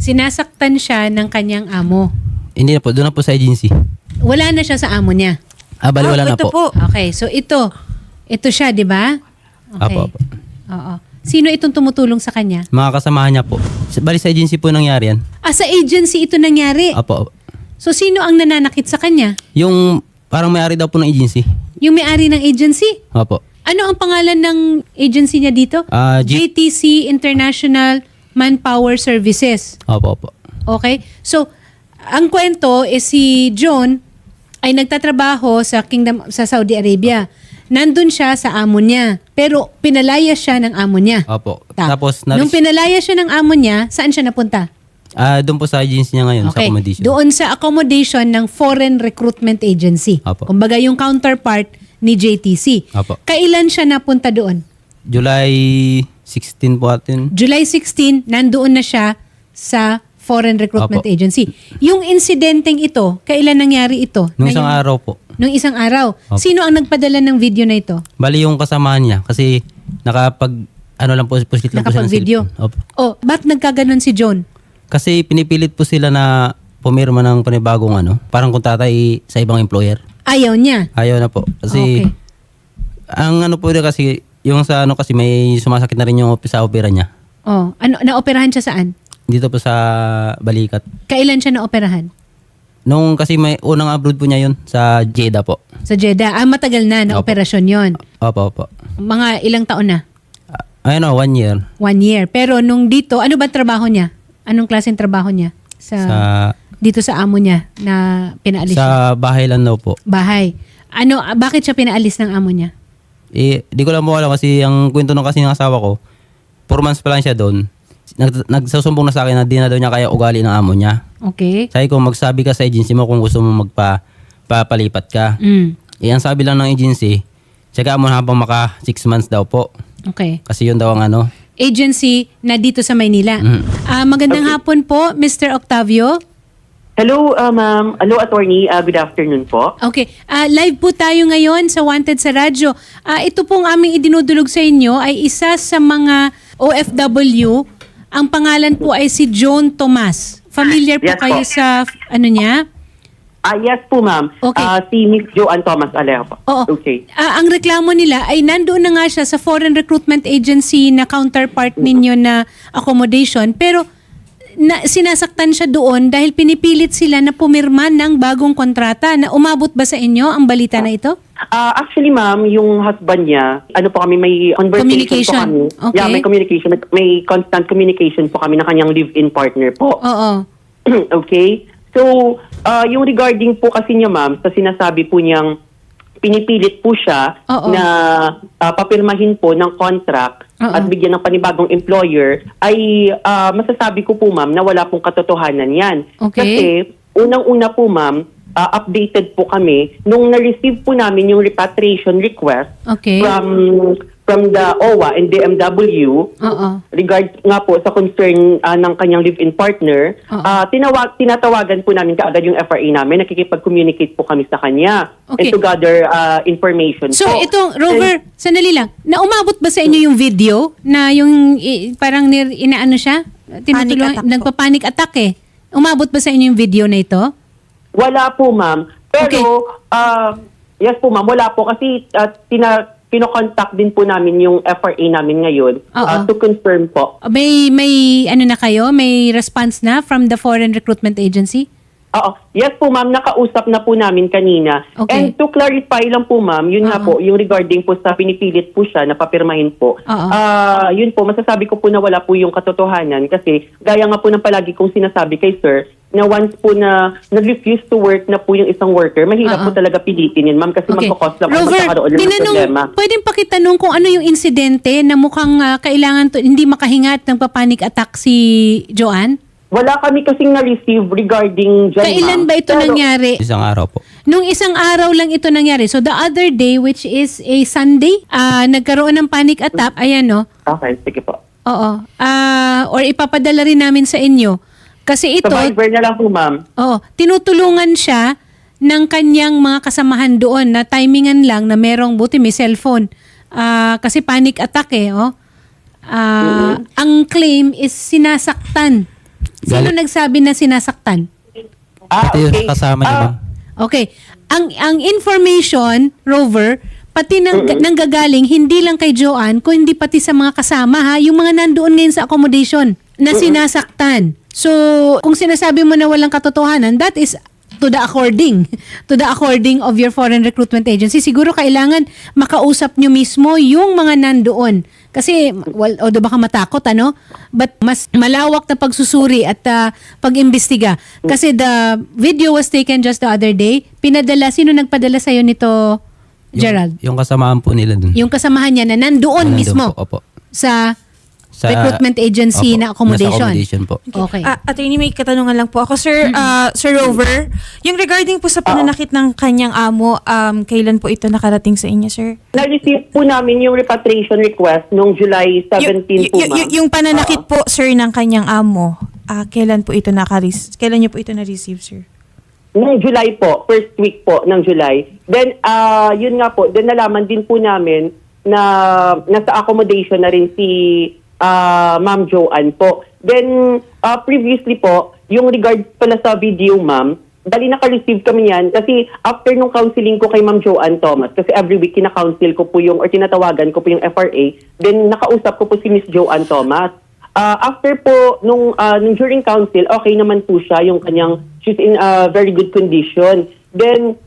sinasaktan siya ng kanyang amo. Hindi na po, doon na po sa agency. Wala na siya sa amo niya. Ah, bali wala na ito po. Okay, so ito. Ito siya, di ba? Okay. Apo, apo. Oo. Sino itong tumutulong sa kanya? Mga kasamahan niya po. Sa- Bali sa agency po nangyari yan. Ah, sa agency ito nangyari. Apo, apo. So, sino ang nananakit sa kanya? Yung parang may-ari daw po ng agency. Yung may-ari ng agency? Opo. Ano ang pangalan ng agency niya dito? Ah, G- JTC International Manpower Services. Opo, opo. Okay? So, ang kwento is si John ay nagtatrabaho sa Kingdom sa Saudi Arabia. Nandun siya sa amo niya. Pero pinalaya siya ng amo niya. Opo. Ta- Tapos, Nung naris- pinalaya siya ng amo niya, saan siya napunta? ah, doon po sa agency niya ngayon, sa accommodation. Doon sa accommodation ng Foreign Recruitment Agency. Apo. Kumbaga yung counterpart ni JTC. Apo. Kailan siya napunta doon? July 16 po atin. July 16, nandoon na siya sa Foreign Recruitment Apo. Agency. Yung insidenteng ito, kailan nangyari ito? Nung Na isang araw po. Nung isang araw. Opo. Sino ang nagpadala ng video na ito? Bali yung kasamahan niya kasi nakapag ano lang po, pusit lang po siya ng cellphone. Opo. Oh, ba't nagkaganon si John? Kasi pinipilit po sila na pumirma ng panibagong ano, parang kontrata i- sa ibang employer. Ayaw niya. Ayaw na po. Kasi Okay. ang ano po rin kasi, yung sa ano kasi may sumasakit na rin yung op- sa opera niya. Oh, ano naoperahan siya saan? Dito po sa balikat. Kailan siya naoperahan? Nung kasi may unang abroad po niya yun sa Jeddah po. Sa Jeddah. Ah, matagal na na Opo. operasyon 'yon. Opo, opo. Mga ilang taon na? Ah, Ayun o, one year. One year. Pero nung dito, ano ba trabaho niya? Anong klaseng trabaho niya? Sa, Sa, dito sa amo niya na pinaalis siya? sa bahay lang daw po. Bahay. Ano, ah, bakit siya pinaalis ng amo niya? Eh, di ko lang po alam kasi ang kwento nung kasi ng asawa ko, four months pa lang siya doon. Nag, nagsusumbong na sa akin na di na daw niya kaya ugali ng amo niya. Okay. Sabi ko, magsabi ka sa agency mo kung gusto mo magpa papalipat ka. Mm. Eh, ang sabi lang ng agency, tsaka mo habang maka six months daw po. Okay. Kasi yun daw ang ano. Agency na dito sa Maynila. Mm. Ah, magandang hapon po, Mr. Octavio. Hello, uh, ma'am. Hello, attorney. Uh, good afternoon po. Okay. Ah, live po tayo ngayon sa Wanted sa Radyo. Ah, ito pong aming idinudulog sa inyo ay isa sa mga OFW. Ang pangalan po ay si John Tomas. Familiar po Yes po. kayo sa ano niya? Ah, yes po, ma'am. Okay. Ah, si Miss Joanne Thomas Alejo po. Oo. Okay. Ah, ang reklamo nila ay nandoon na nga siya sa foreign recruitment agency na counterpart ninyo na accommodation pero na, sinasaktan siya doon dahil pinipilit sila na pumirma ng bagong kontrata na umabot ba sa inyo ang balita na ito? Ah, actually, ma'am, yung husband niya, ano po kami, may conversation Communication. po kami. Okay. Yeah, may communication. May constant communication po kami ng kanyang live-in partner po. Oo. okay? So, ah, yung regarding po kasi niya, ma'am, sa sinasabi po niyang pinipilit po siya Oo. na ah, papirmahin po ng contract Oo. at bigyan ng panibagong employer, ay ah, masasabi ko po, ma'am, na wala pong katotohanan yan. Okay. Kasi, unang-una po, ma'am, ah, updated po kami nung na-receive po namin yung repatriation request Okay. from from the OWA and DMW Oo. regard nga po sa concern ah, ng kanyang live-in partner, Oo. ah, tinawag, tinatawagan po namin kaagad yung FRA namin, nakikipag-communicate po kami sa kanya Okay. and to gather ah, information So po. itong Rover, sandali lang. Na umabot ba sa inyo yung video na yung i- parang nir, inaano siya? Tinutulungan, attack po. nagpa-panic attack eh. Umabot ba sa inyo yung video na ito? Wala po, ma'am. Pero, Okay. ah, yes po, ma'am, wala po kasi uh, tina, kinokontak din po namin yung FRA namin ngayon ah, Oo. to confirm po. May may ano na kayo? May response na from the Foreign Recruitment Agency? Oo. Yes po, ma'am. Nakausap na po namin kanina. Okay. And to clarify lang po, ma'am, yun nga Oo. po, yung regarding po sa pinipilit po siya na papirmahin po. Oo. Ah, yun po, masasabi ko po na wala po yung katotohanan kasi gaya nga po ng palagi kong sinasabi kay sir, na once po na nag-refuse to work na po yung isang worker, mahirap Oo. po talaga pilitin yun, ma'am, kasi Okay. magkakos lang Rover, magkakaroon ng tinanong, problema. pwedeng pakitanong kung ano yung insidente na mukhang ah, kailangan to, hindi makahinga at nagpa-panic attack si Joanne? Wala kami kasing na-receive regarding dyan, Kailan ma'am. ba ito Pero- nangyari? Isang araw po. Nung isang araw lang ito nangyari. So the other day, which is a Sunday, ah, nagkaroon ng panic attack. Ayan, no? Okay, sige po. Oo. Ah, or ipapadala rin namin sa inyo. Kasi ito, Survivor na lang po, ma'am. oo, tinutulungan siya ng kanyang mga kasamahan doon na timingan lang na merong buti may cellphone. Ah, kasi panic attack eh, oh. Ah, Ang claim is sinasaktan Sino Galing- nagsabi na sinasaktan? Ah, Pati yung okay. kasama niya, Ah, ma'am. Okay. Ang ang information, Rover, pati nang, nanggagaling hindi lang kay Joanne, kundi pati sa mga kasama ha, yung mga nandoon ngayon sa accommodation na sinasaktan. So, kung sinasabi mo na walang katotohanan, that is to the according to the according of your foreign recruitment agency. Siguro kailangan makausap nyo mismo yung mga nandoon. Kasi well although baka matakot ano? But mas malawak na pagsusuri at ah, pag-imbestiga. Kasi the video was taken just the other day. Pinadala sino nagpadala sa nito Gerald? Yung kasamahan po nila dun. yung kasamahan niya na nandoon Nandun mismo po, opo. sa, Sa- recruitment agency Opo, na accommodation. nasa accommodation po. Okay. Ah, attorney, may katanungan lang po ako. Sir, ah, Sir Rover, yung regarding po sa pananakit ng kanyang amo, um, kailan po ito nakarating sa inyo, sir? Na-receive po namin yung repatriation request noong July 17 Y- po, y- ma'am. y- yung pananakit po, sir, ng kanyang amo, ah, kailan po ito nakaris? Kailan niyo po ito na-receive, sir? Noong July po, first week po ng July. Then, ah yun nga po, then nalaman din po namin na nasa accommodation na rin si ah, Ma'am Joanne po. Then, ah, previously po, yung regard pala sa video, ma'am, dali naka-receive kami yan kasi after nung counseling ko kay Ma'am Joanne Thomas, kasi every week kina-counsel ko po yung, or tinatawagan ko po yung FRA, then nakausap ko po si Miss Joanne Thomas. Ah, after po nung ah, nung during council, okay naman po siya yung kanyang she's in a very good condition. Then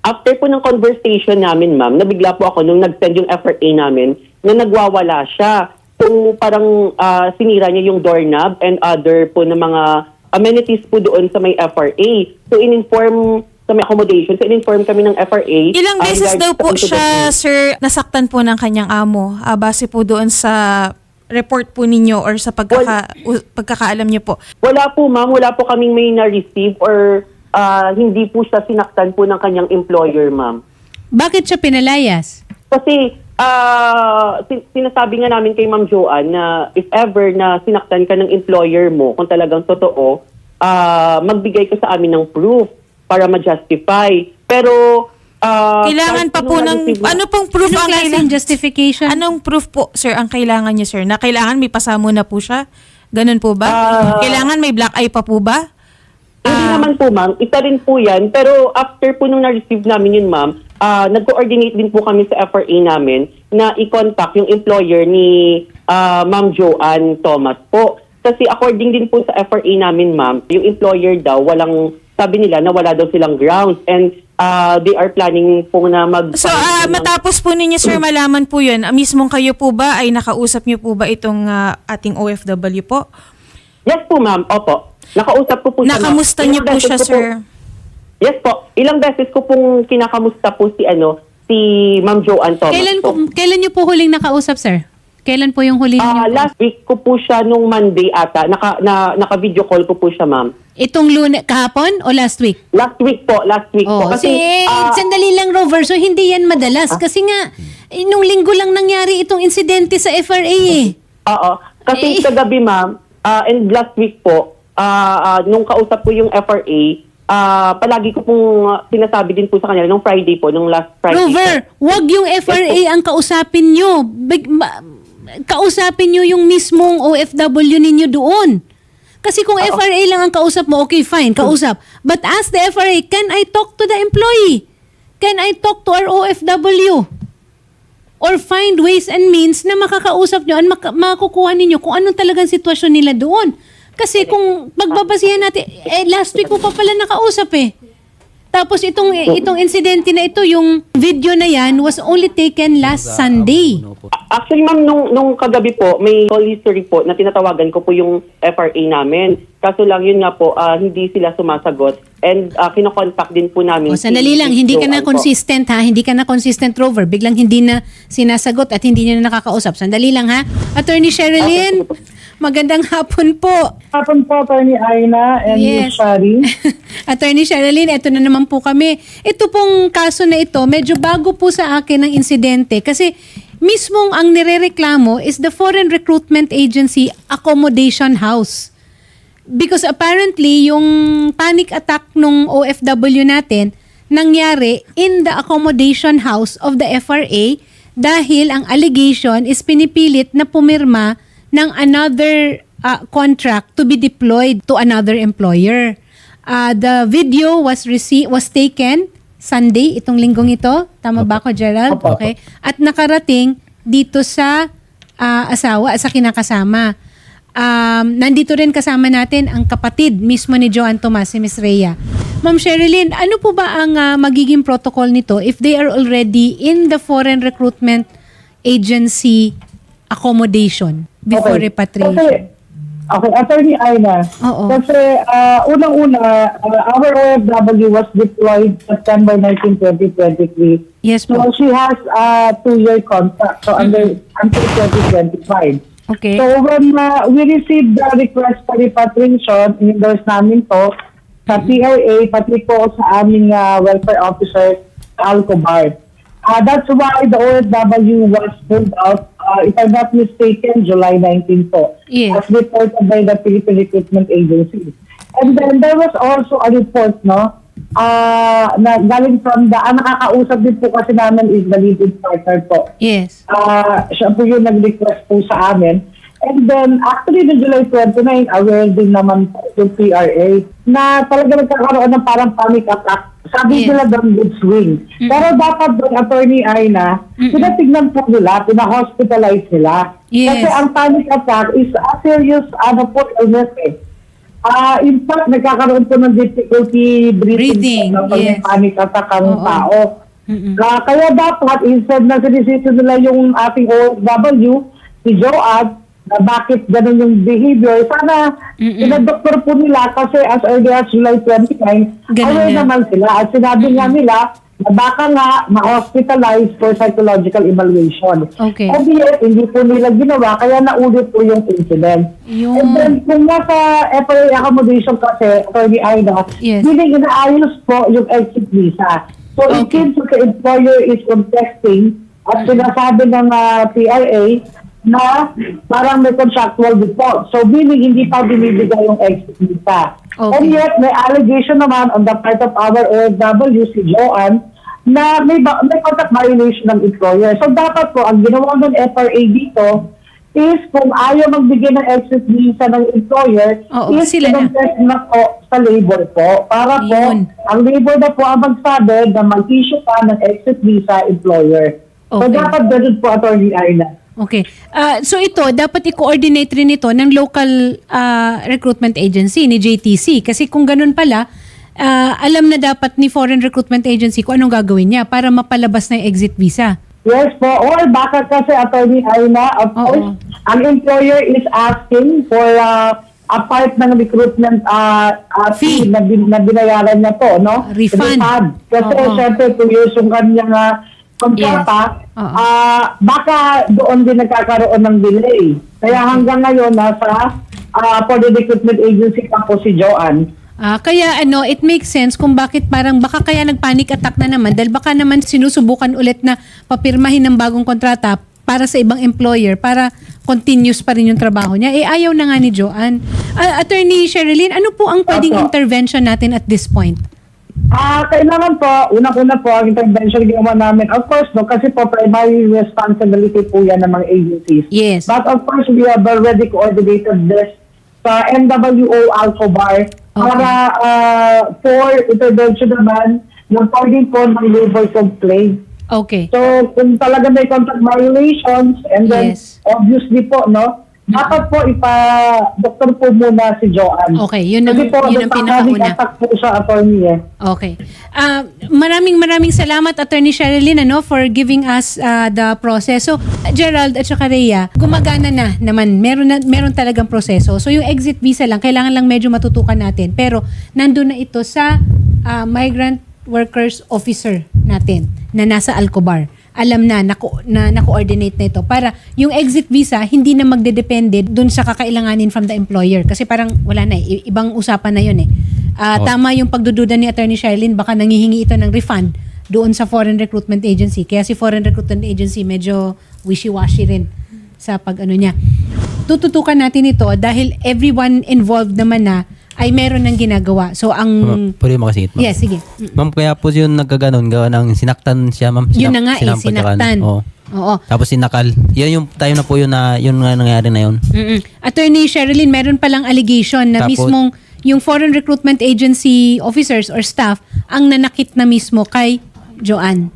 after po ng conversation namin, ma'am, nabigla po ako nung nag-send yung FRA namin na nagwawala siya. Kung parang ah, sinira niya yung doorknob and other po na mga amenities po doon sa may FRA. So in-inform sa may accommodation, so in-inform kami ng FRA. Ilang ah, beses regards daw po siya, sir, nasaktan po ng kanyang amo, ah, base po doon sa report po ninyo or sa pagkaka, u- pagkakaalam niyo po. Wala po ma'am, wala po kaming may na-receive or ah, hindi po siya sinaktan po ng kanyang employer ma'am. Bakit siya pinalayas? Kasi ah, sin- sinasabi nga namin kay Ma'am Joanne na if ever na sinaktan ka ng employer mo, kung talagang totoo, ah, magbigay ka sa amin ng proof para ma-justify. Pero ah, Kailangan pa po ng, ano pong proof Anong ang kailangan? justification? Anong proof po, sir, ang kailangan niyo, sir? Na kailangan may pasamo na po siya? Ganun po ba? Ah. kailangan may black eye pa po ba? Hindi Ah. naman po, ma'am. Isa rin po yan. Pero after po nung na-receive namin yun, ma'am, ah, nag-coordinate din po kami sa FRA namin na i-contact yung employer ni ah, Ma'am Joanne Thomas po. Kasi according din po sa FRA namin, ma'am, yung employer daw, walang, sabi nila na wala daw silang grounds and ah, they are planning po na mag- So, ah, matapos po ninyo, sir, malaman po yun, mismong kayo po ba ay nakausap niyo po ba itong ah, ating OFW po? Yes po, ma'am. Opo. Nakausap ko po siya. Nakamusta niyo po siya, ko po- sir? Yes po. Ilang beses ko pong kinakamusta po si ano, si Ma'am Joanne Thomas Kailan po. kailan niyo po huling nakausap, sir? Kailan po yung huling Ah, niyo? last week ko po siya nung Monday ata. Naka, na, naka-video call ko po siya, ma'am. Itong lune, kahapon o last week? Last week po, last week Oh, po. kasi ah, sandali lang Rover, so hindi yan madalas kasi nga eh, nung linggo lang nangyari itong insidente sa FRA eh. oo. Kasi Eh. kagabi, ma'am, ah, and last week po, ah, ah, nung kausap ko yung FRA, ah, palagi ko pong ah, sinasabi din po sa kanila nung Friday po, nung last Friday. Rover, wag yung FRA ang kausapin nyo. Big, ma- kausapin nyo yung mismong OFW ninyo doon. Kasi kung FRA lang ang kausap mo, okay, fine, kausap. But ask the FRA, can I talk to the employee? Can I talk to our OFW? Or find ways and means na makakausap nyo at mak- makukuha ninyo kung anong talagang sitwasyon nila doon. Kasi kung pagbabasihan natin, eh last week mo pa pala nakausap eh. Tapos itong itong insidente na ito, yung video na yan was only taken last Sunday. Actually, ma'am, nung, nung kagabi po, may call history po na tinatawagan ko po yung FRA namin. Kaso lang, yun nga po, ah, hindi sila sumasagot. And uh, kinokontakt din po namin. O sandali lang, hindi ka na po. consistent ha, hindi ka na consistent Rover. Biglang hindi na sinasagot at hindi niya na nakakausap. Sandali lang ha. Attorney Sherilyn, magandang hapon po. Hapon po, Attorney Aina and Yes. Miss Shari. Attorney Sherilyn, eto na naman po kami. Ito pong kaso na ito, medyo bago po sa akin ang insidente kasi mismong ang nirereklamo is the Foreign Recruitment Agency Accommodation House. Because apparently, yung panic attack nung OFW natin nangyari in the accommodation house of the FRA dahil ang allegation is pinipilit na pumirma ng another uh, contract to be deployed to another employer. Uh, the video was rece- was taken Sunday, itong linggong ito. Tama ba ako, Gerald? Okay. At nakarating dito sa ah, asawa, sa kinakasama. Um, nandito rin kasama natin ang kapatid mismo ni Joan Tomas, si Miss Rhea. Ma'am Sherilyn, ano po ba ang ah, magiging protocol nito if they are already in the foreign recruitment agency accommodation before Okay. repatriation? Kasi, okay, Attorney Aina. Oo. Kasi uh, unang-una, uh, our OFW was deployed September 19, 2023. Yes So she has a two-year contract so under until 2025. Okay. So when uh, we received the request for repatriation, in-endorse namin to sa PRA, pati po sa aming uh, welfare officer, Alcobar. Uh, that's why the OFW was pulled out, uh, if I'm not mistaken, July 19 po. Yes. As reported by the Philippine Recruitment Agency. And then there was also a report, no, uh, na galing from the, ang nakakausap din po kasi namin is the lead partner po. Yes. Ah, siya po yung nag-request po sa amin. And then, actually, no July 29, aware din naman po yung PRA na talaga nagkakaroon ng parang panic attack. Sabi Yes. nila doon good swing. Pero dapat doon, attorney Aina, tinatignan po nila, pina-hospitalize nila. Yes. Kasi ang panic attack is a serious ano po, illness eh. Ah, in fact, nagkakaroon po ng difficulty breathing, Breathing, may yes. panic attack ang Oo. tao. Mm-mm. Ah, kaya dapat, instead na sinisito nila yung ating OFW, si Joad, na bakit ganun yung behavior, sana pinadoktor po nila kasi as early as July 29, Ganun aware na. naman sila. At sinabi nga nila, na baka nga ma-hospitalize for psychological evaluation. Okay. And yet, hindi po nila ginawa, kaya naulit po yung incident. Yung- And then, kung nasa FRA accommodation kasi, Attorney Aida, Yes. hindi inaayos po yung exit visa. So, Okay. seems that the employer is contesting at sinasabi ng ah, PRA na parang may contractual default. So, meaning hindi pa binibigay yung exit visa. Okay. And yet, may allegation naman on the part of our OFW, si Joanne, na may, ba- may contract violation ng employer. So, dapat po, ang ginawa ng FRA dito is kung ayaw magbigay ng exit visa ng employer, Oo, is sila na. na po sa labor po. Para po, ang labor na po ang magsabi na mag-issue pa ng exit visa employer. So, Okay. dapat ganun po, Attorney Aina. Okay. Ah, so ito, dapat i-coordinate rin ito ng local ah, recruitment agency, ni JTC. Kasi kung ganun pala, ah, alam na dapat ni foreign recruitment agency kung anong gagawin niya para mapalabas na yung exit visa. Yes po. Or baka kasi, Attorney Aina, of Oo. course, ang employer is asking for uh, a part ng recruitment uh, uh, Fee. fee na, bin- na binayaran niya po, no? Refund. Kasi Oo. syempre, two years yung kanyang uh, kontrata, Yes. Ah, baka doon din nagkakaroon ng delay. Kaya hanggang ngayon, nasa uh, for the recruitment agency pa po si Joanne. Ah, kaya ano, it makes sense kung bakit parang baka kaya nag-panic attack na naman dahil baka naman sinusubukan ulit na papirmahin ng bagong kontrata para sa ibang employer para continuous pa rin yung trabaho niya. Eh ayaw na nga ni Joanne. Ah, Attorney Sherilyn, ano po ang pwedeng intervention natin at this point? Ah, kailangan po, unang-una po, ang intervention ginawa namin, of course, no, kasi po primary responsibility po yan ng mga agencies. Yes. But of course, we have already coordinated this sa NWO Alcobar para ah, for intervention naman ng pwedeng po ng labor complaint. Okay. So, kung talaga may contract violations, and then Yes. obviously po, no, dapat po ipa-doktor po muna si Joanne. Okay, yun ang- Kasi po, yun ang pinakauna. attack po sa attorney eh. Okay. Ah, maraming maraming salamat Attorney Sherilyn ano for giving us ah, the process. So Gerald at saka Rhea, gumagana na naman. Meron na, meron talagang proseso. So yung exit visa lang kailangan lang medyo matutukan natin. Pero nandun na ito sa ah, migrant workers officer natin na nasa Alcobar. Alam na, na, na, na-coordinate na ito para yung exit visa hindi na magdedepende dun sa kakailanganin from the employer. Kasi parang wala na, eh. Ibang usapan na yun eh. Ah, Oh. Tama yung pagdududa ni Attorney Sherlyn, baka nangihingi ito ng refund doon sa foreign recruitment agency. Kaya si foreign recruitment agency medyo wishy-washy rin sa pag ano niya. Tututukan natin ito dahil everyone involved naman na ay meron ng ginagawa. So ang... Pwede mo makasingit, ma'am. Yes, sige. Ma'am, kaya po yun nagkaganon, gawa ng sinaktan siya, ma'am. Yun na nga eh, kan- sinaktan. Oo. Oo. Tapos sinakal. Yan yung time na po yun na yun nga nangyari na yun. Mm-mm. Attorney Sherilyn, meron palang allegation na Tapos- mismong yung Foreign Recruitment Agency officers or staff ang nanakit na mismo kay Joanne.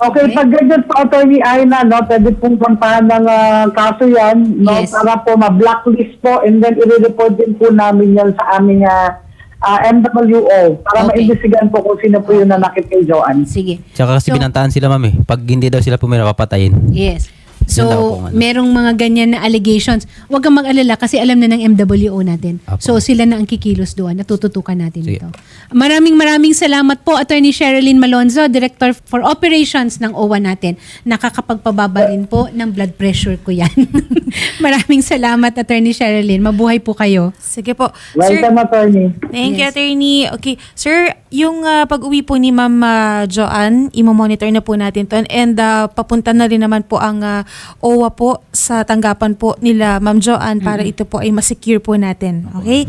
Okay, pag ganyan po, Attorney Aina, no, pwede pong sampahan ng ah, kaso yan, no, Yes. para po ma-blacklist po and then i-report din po namin yan sa aming ah, ah, MWO para Okay. maimbestigahan po kung sino po yung nanakit kay Joanne. Sige. Tsaka kasi So- binantaan sila ma'am eh. Pag hindi daw sila pumira, papatayin. Yes. So, po, ano. merong mga ganyan na allegations. Huwag kang mag-alala kasi alam na ng MWO natin. Apo. So, sila na ang kikilos doon. Natututukan natin Sige. ito. Maraming maraming salamat po, Attorney Sherilyn Malonzo, Director for Operations ng OWA natin. Nakakapagpababa rin po ng blood pressure ko yan. maraming salamat, Attorney Sherilyn. Mabuhay po kayo. Sige po. Sir, Welcome, Attorney. Thank you, Yes. attorney. Okay. Sir, yung ah, pag-uwi po ni Ma'am ah, Joanne, imo-monitor na po natin to. And ah, papunta na rin naman po ang ah, OWA po sa tanggapan po nila Ma'am Joanne para ito po ay masecure po natin. Okay?